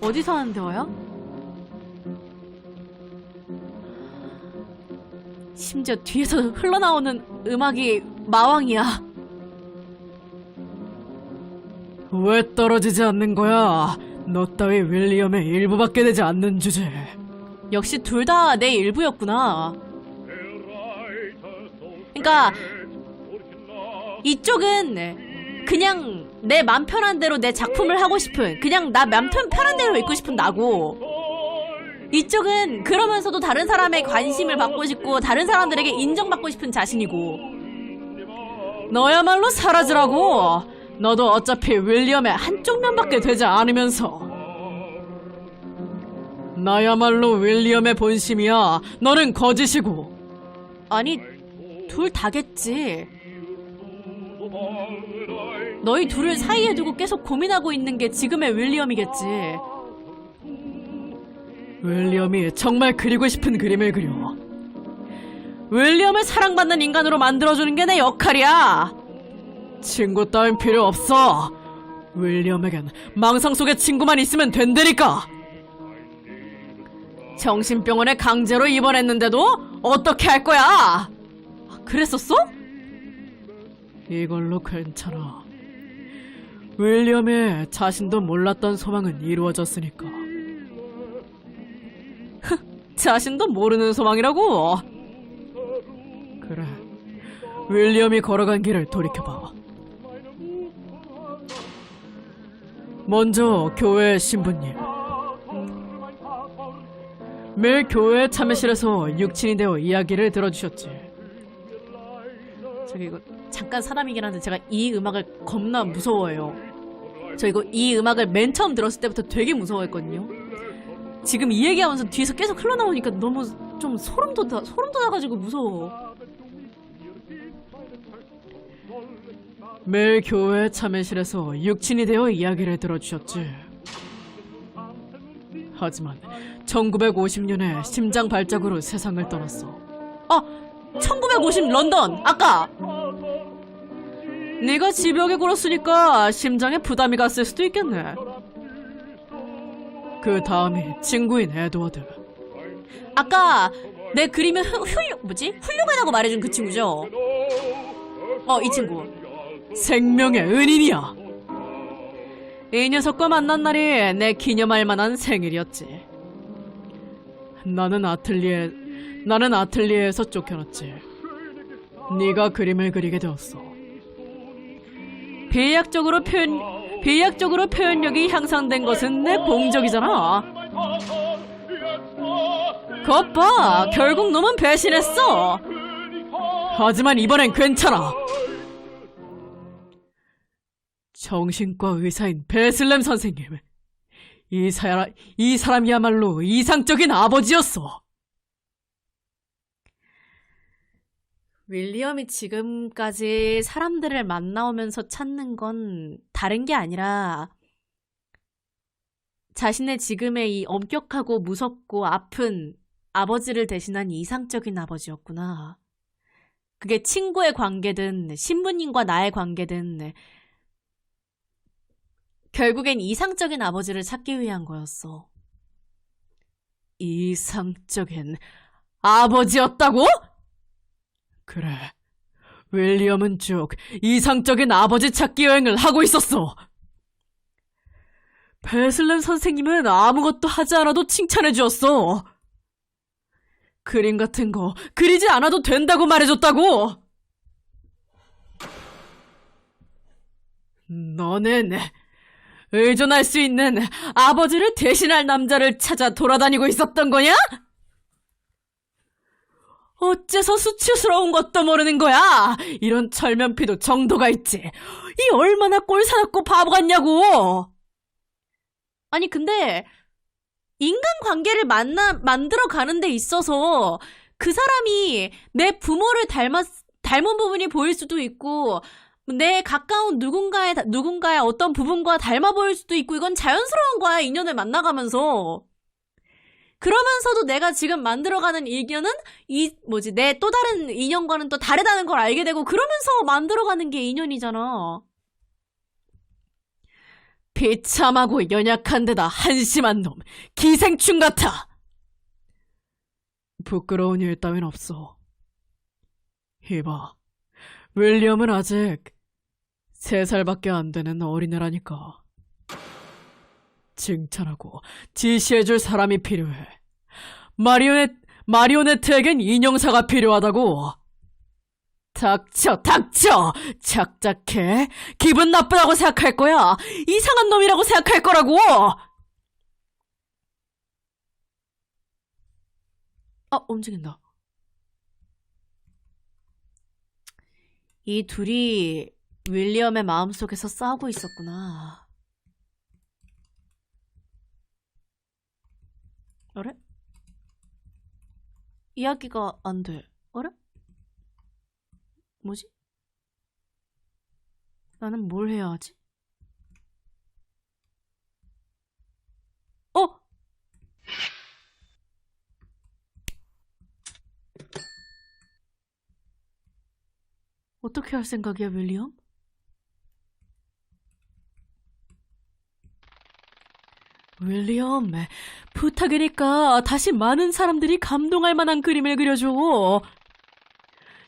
어디서 하는 대화야? 심지어 뒤에서 흘러나오는 음악이 마왕이야. 왜 떨어지지 않는 거야? 너 따위 윌리엄의 일부밖에 되지 않는 주제. 역시 둘 다 내 일부였구나. 그러니까 이쪽은 그냥 내 맘 편한 대로 내 작품을 하고 싶은 그냥 나 맘 편한 대로 읽고 싶은 나고 이쪽은 그러면서도 다른 사람의 관심을 받고 싶고 다른 사람들에게 인정받고 싶은 자신이고 너야말로 사라지라고. 너도 어차피 윌리엄의 한쪽 면밖에 되지 않으면서. 나야말로 윌리엄의 본심이야. 너는 거짓이고. 아니 둘 다겠지 너희 둘을 사이에 두고 계속 고민하고 있는 게 지금의 윌리엄이겠지 윌리엄이 정말 그리고 싶은 그림을 그려. 윌리엄을 사랑받는 인간으로 만들어주는 게 내 역할이야. 친구 따윈 필요 없어. 윌리엄에겐 망상 속의 친구만 있으면 된다니까. 정신병원에 강제로 입원했는데도 어떻게 할 거야? 아, 그랬었어? 이걸로 괜찮아. 윌리엄의 자신도 몰랐던 소망은 이루어졌으니까. 자신도 모르는 소망이라고 그래. 윌리엄이 걸어간 길을 돌이켜봐. 먼저 교회 신부님. 매일 교회 참회실에서 육친이 되어 이야기를 들어주셨지. 저기 이거 잠깐 사람이긴 한데 제가 이 음악을 겁나 무서워해요 저 이거 이 음악을 맨 처음 들었을 때부터 되게 무서워했거든요 지금 이 얘기하면서 뒤에서 계속 흘러나오니까 너무 좀 소름 돋아 소름 돋아가지고 무서워 매일 교회 참회실에서 육친이 되어 이야기를 들어주셨지. 하지만 1950년에 심장 발작으로 세상을 떠났어. 아! 1950 런던! 아까! 네가 집벽에 굴었으니까 심장에 부담이 갔을 수도 있겠네. 그 다음이 친구인 에드워드. 아까 내 그림을 훌, 훌, 뭐지? 훌륭하다고 말해준 그 친구죠? 어, 이 친구. 생명의 은인이야. 이 녀석과 만난 날이 내 기념할 만한 생일이었지. 나는 아틀리에 나는 아틀리에에서 쫓겨났지. 네가 그림을 그리게 되었어. 비약적으로 표현 비약적으로 표현력이 향상된 것은 내 공적이잖아. 것 봐, 결국 놈은 배신했어. 하지만 이번엔 괜찮아. 정신과 의사인 베슬렘 선생님. 이 사람, 이 사람이야말로 이상적인 아버지였어. 윌리엄이 지금까지 사람들을 만나오면서 찾는 건 다른 게 아니라 자신의 지금의 이 엄격하고 무섭고 아픈 아버지를 대신한 이상적인 아버지였구나. 그게 친구의 관계든 신부님과 나의 관계든 결국엔 이상적인 아버지를 찾기 위한 거였어. 이상적인 아버지였다고? 그래. 윌리엄은 쭉 이상적인 아버지 찾기 여행을 하고 있었어. 베슬렘 선생님은 아무것도 하지 않아도 칭찬해 주었어. 그림 같은 거 그리지 않아도 된다고 말해줬다고. 너는 의존할 수 있는 아버지를 대신할 남자를 찾아 돌아다니고 있었던 거냐? 어째서 수치스러운 것도 모르는 거야? 이런 철면피도 정도가 있지. 이 얼마나 꼴사납고 바보 같냐고! 아니 근데 인간 관계를 만나 만들어 가는 데 있어서 그 사람이 내 부모를 닮았 닮은 부분이 보일 수도 있고 내 가까운 누군가의 누군가의 어떤 부분과 닮아 보일 수도 있고 이건 자연스러운 거야 인연을 만나가면서 그러면서도 내가 지금 만들어가는 인연은 이 뭐지 내 또 다른 인연과는 또 다르다는 걸 알게 되고 그러면서 만들어가는 게 인연이잖아. 비참하고 연약한 데다 한심한 놈, 기생충 같아! 부끄러운 일 따윈 없어. 이봐, 윌리엄은 아직 세 살밖에 안 되는 어린애라니까. 칭찬하고 지시해줄 사람이 필요해. 마리오네, 마리오네트에겐 인형사가 필요하다고. 닥쳐, 닥쳐! 착착해. 기분 나쁘다고 생각할 거야. 이상한 놈이라고 생각할 거라고! 아, 움직인다. 이 둘이 윌리엄의 마음속에서 싸우고 있었구나. 어래? 이야기가 안 돼. 어래? 뭐지? 나는 뭘 해야 하지? 어? 어떻게 할 생각이야, 윌리엄? 윌리엄, 부탁이니까 다시 많은 사람들이 감동할 만한 그림을 그려줘.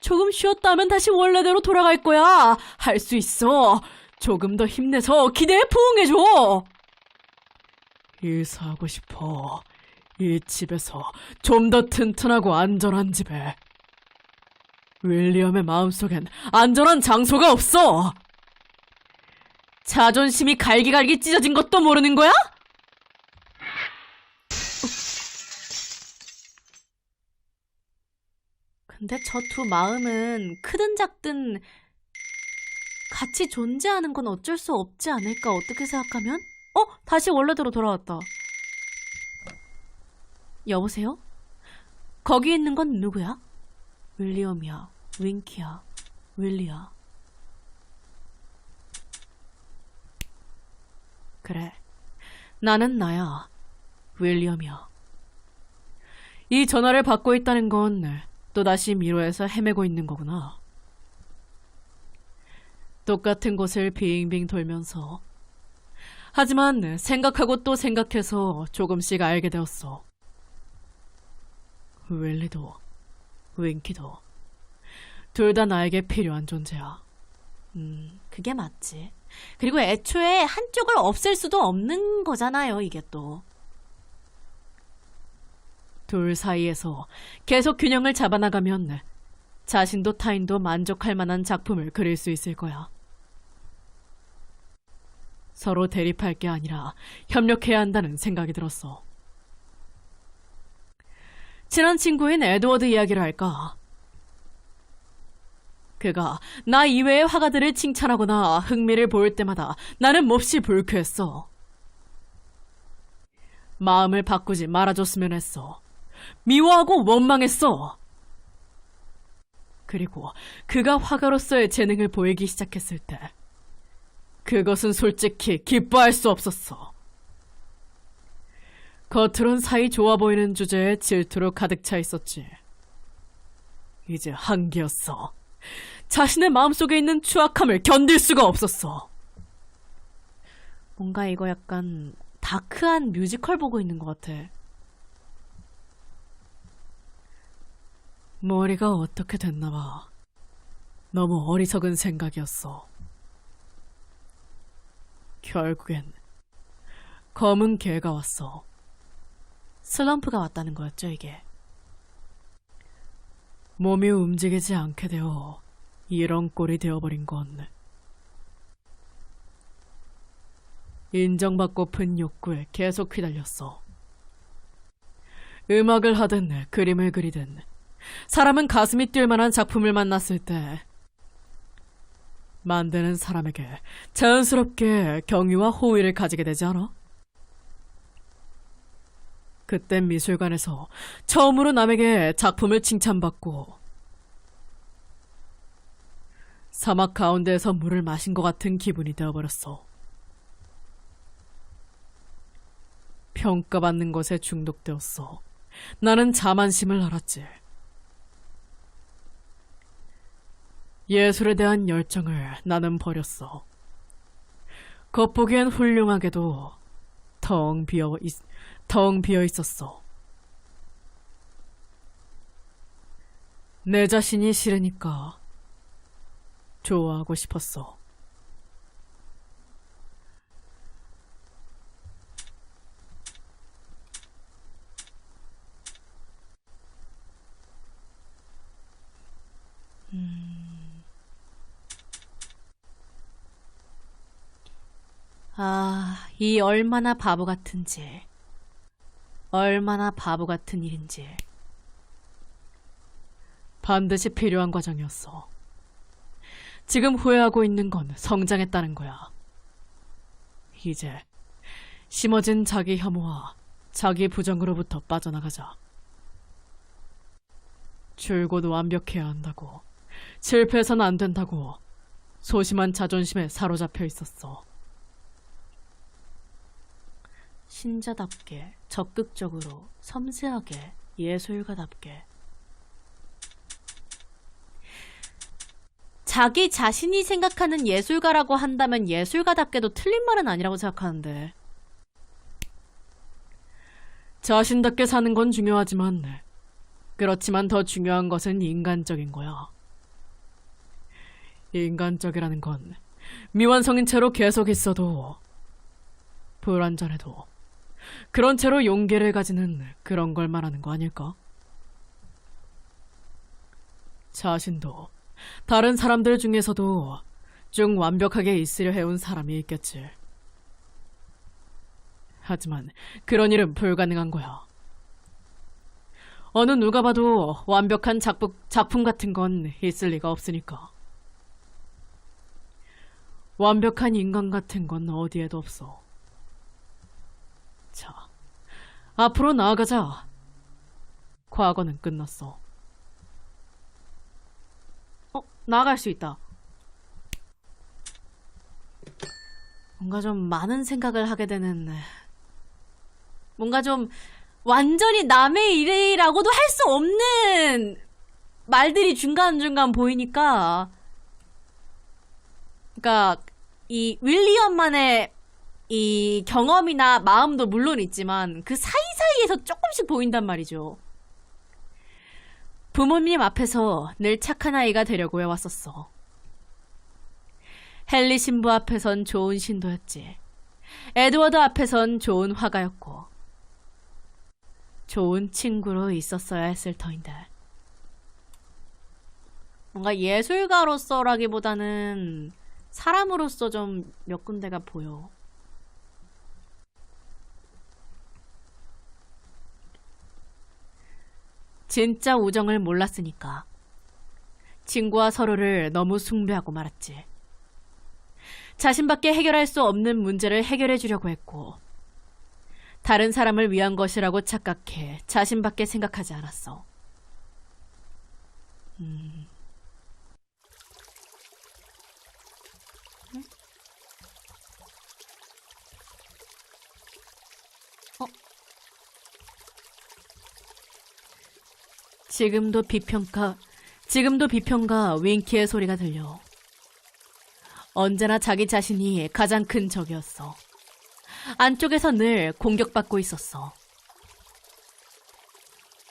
조금 쉬었다 하면 다시 원래대로 돌아갈 거야. 할 수 있어. 조금 더 힘내서 기대에 부응해줘. 일사하고 싶어. 이 집에서 좀 더 튼튼하고 안전한 집에. 윌리엄의 마음속엔 안전한 장소가 없어. 자존심이 갈기갈기 찢어진 것도 모르는 거야? 근데 저 두 마음은 크든 작든 같이 존재하는 건 어쩔 수 없지 않을까? 어떻게 생각하면? 어? 다시 원래대로 돌아왔다. 여보세요? 거기 있는 건 누구야? 윌리엄이야. 윙키야. 윌리야. 그래. 나는 나야. 윌리엄이야. 이 전화를 받고 있다는 건 또다시 미로에서 헤매고 있는 거구나. 똑같은 곳을 빙빙 돌면서. 하지만 생각하고 또 생각해서 조금씩 알게 되었어. 웰리도, 윙키도, 둘 다 나에게 필요한 존재야. 음, 그게 맞지. 그리고 애초에 한쪽을 없앨 수도 없는 거잖아요, 이게 또. 둘 사이에서 계속 균형을 잡아나가면 자신도 타인도 만족할 만한 작품을 그릴 수 있을 거야. 서로 대립할 게 아니라 협력해야 한다는 생각이 들었어. 친한 친구인 에드워드 이야기를 할까? 그가 나 이외의 화가들을 칭찬하거나 흥미를 보일 때마다 나는 몹시 불쾌했어. 마음을 바꾸지 말아줬으면 했어. 미워하고 원망했어. 그리고 그가 화가로서의 재능을 보이기 시작했을 때, 그것은 솔직히 기뻐할 수 없었어. 겉으론 사이 좋아 보이는 주제에 질투로 가득 차 있었지. 이제 한계였어. 자신의 마음속에 있는 추악함을 견딜 수가 없었어. 뭔가 이거 약간 다크한 뮤지컬 보고 있는 것 같아. 머리가 어떻게 됐나 봐. 너무 어리석은 생각이었어. 결국엔 검은 개가 왔어. 슬럼프가 왔다는 거였죠, 이게. 몸이 움직이지 않게 되어 이런 꼴이 되어버린 건 인정받고픈 욕구에 계속 휘달렸어. 음악을 하든 그림을 그리든 사람은 가슴이 뛸 만한 작품을 만났을 때 만드는 사람에게 자연스럽게 경유와 호의를 가지게 되지 않아? 그땐 미술관에서 처음으로 남에게 작품을 칭찬받고 사막 가운데에서 물을 마신 것 같은 기분이 되어버렸어. 평가받는 것에 중독되었어. 나는 자만심을 알았지. 예술에 대한 열정을 나는 버렸어. 겉보기엔 훌륭하게도 텅 비어 있, 텅 비어 있었어. 내 자신이 싫으니까 좋아하고 싶었어. 아, 이 얼마나 바보 같은지. 얼마나 바보 같은 일인지. 반드시 필요한 과정이었어. 지금 후회하고 있는 건 성장했다는 거야. 이제 심어진 자기 혐오와 자기 부정으로부터 빠져나가자. 줄곧 완벽해야 한다고, 실패해서는 안 된다고 소심한 자존심에 사로잡혀 있었어. 신자답게, 적극적으로, 섬세하게, 예술가답게. 자기 자신이 생각하는 예술가라고 한다면 예술가답게도 틀린 말은 아니라고 생각하는데. 자신답게 사는 건 중요하지만, 그렇지만 더 중요한 것은 인간적인 거야. 인간적이라는 건 미완성인 채로 계속 있어도 불완전해도 그런 채로 용기를 가지는 그런 걸 말하는 거 아닐까? 자신도 다른 사람들 중에서도 쭉 완벽하게 있으려 해온 사람이 있겠지. 하지만 그런 일은 불가능한 거야. 어느 누가 봐도 완벽한 작품, 작품 같은 건 있을 리가 없으니까. 완벽한 인간 같은 건 어디에도 없어. 자, 앞으로 나아가자. 과거는 끝났어. 어, 나아갈 수 있다. 뭔가 좀 많은 생각을 하게 되는, 뭔가 좀 완전히 남의 일이라고도 할 수 없는 말들이 중간중간 보이니까, 그니까, 이 윌리엄만의 이 경험이나 마음도 물론 있지만 그 사이 사이에서 조금씩 보인단 말이죠. 부모님 앞에서 늘 착한 아이가 되려고 해왔었어. 헨리 신부 앞에선 좋은 신도였지. 에드워드 앞에선 좋은 화가였고. 좋은 친구로 있었어야 했을 터인데. 뭔가 예술가로서라기보다는 사람으로서 좀 몇 군데가 보여. 진짜 우정을 몰랐으니까. 친구와 서로를 너무 숭배하고 말았지. 자신밖에 해결할 수 없는 문제를 해결해 주려고 했고, 다른 사람을 위한 것이라고 착각해 자신밖에 생각하지 않았어. 음. 지금도 비평가, 지금도 비평가 윙키의 소리가 들려. 언제나 자기 자신이 가장 큰 적이었어. 안쪽에서 늘 공격받고 있었어.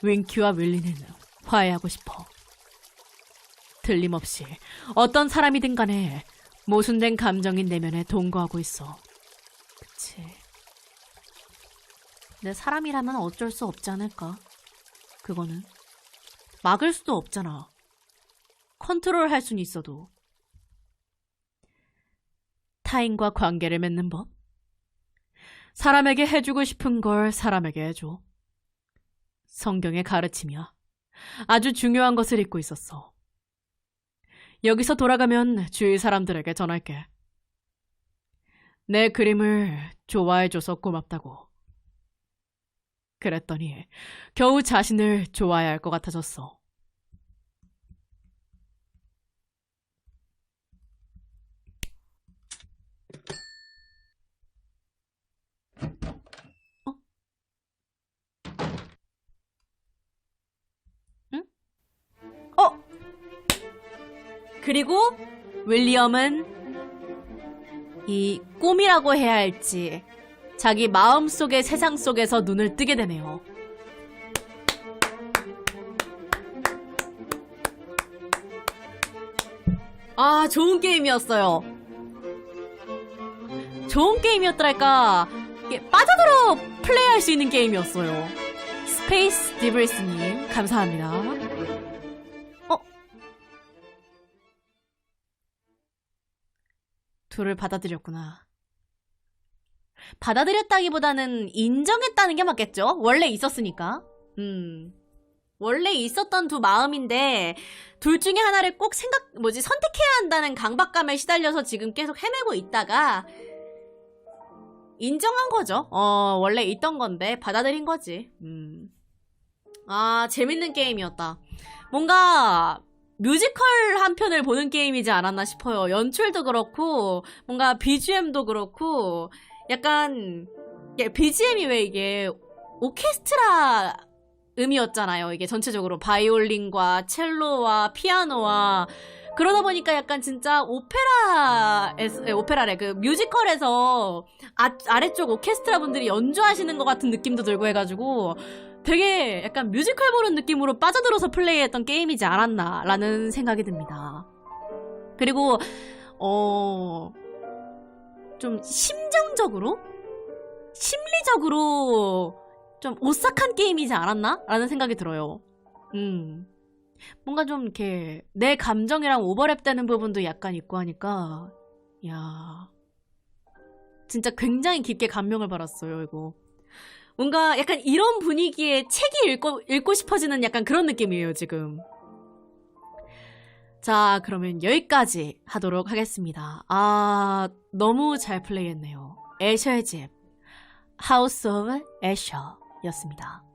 윙키와 윌리는 화해하고 싶어. 틀림없이 어떤 사람이든 간에 모순된 감정인 내면에 동거하고 있어. 그치. 내 사람이라면 어쩔 수 없지 않을까? 그거는. 막을 수도 없잖아. 컨트롤 할 수는 있어도. 타인과 관계를 맺는 법? 사람에게 해주고 싶은 걸 사람에게 해줘. 성경의 가르침이야. 아주 중요한 것을 잊고 있었어. 여기서 돌아가면 주위 사람들에게 전할게. 내 그림을 좋아해줘서 고맙다고. 그랬더니 겨우 자신을 좋아해야 할 것 같아졌어. 어? 그리고 윌리엄은 이 꿈이라고 해야 할지 자기 마음 속의 세상 속에서 눈을 뜨게 되네요. 아, 좋은 게임이었어요. 좋은 게임이었더랄까. 빠져들어 플레이할 수 있는 게임이었어요. 스페이스 디블스님, 감사합니다. 어? 둘을 받아들였구나. 받아들였다기보다는 인정했다는 게 맞겠죠? 원래 있었으니까. 음. 원래 있었던 두 마음인데, 둘 중에 하나를 꼭 생각, 뭐지, 선택해야 한다는 강박감에 시달려서 지금 계속 헤매고 있다가, 인정한 거죠. 어, 원래 있던 건데, 받아들인 거지. 음. 아, 재밌는 게임이었다. 뭔가, 뮤지컬 한 편을 보는 게임이지 않았나 싶어요. 연출도 그렇고, 뭔가 BGM도 그렇고, 약간, BGM이 왜 이게, 오케스트라 음이었잖아요. 이게 전체적으로 바이올린과 첼로와 피아노와 그러다 보니까 약간 진짜 오페라 오페라래 그 뮤지컬에서 아, 아래쪽 오케스트라 분들이 연주하시는 것 같은 느낌도 들고 해가지고 되게 약간 뮤지컬 보는 느낌으로 빠져들어서 플레이했던 게임이지 않았나라는 생각이 듭니다. 그리고 어. 좀 심정적으로 심리적으로 좀 오싹한 게임이지 않았나? 라는 생각이 들어요. 음. 뭔가 좀 이렇게 내 감정이랑 오버랩 되는 부분도 약간 있고 하니까, 야 진짜 굉장히 깊게 감명을 받았어요, 이거. 뭔가 약간 이런 분위기에 책이 읽고, 읽고 싶어지는 약간 그런 느낌이에요, 지금. 자, 그러면 여기까지 하도록 하겠습니다. 아, 너무 잘 플레이했네요. 애셔의 집. 하우스 오브 애셔 였습니다.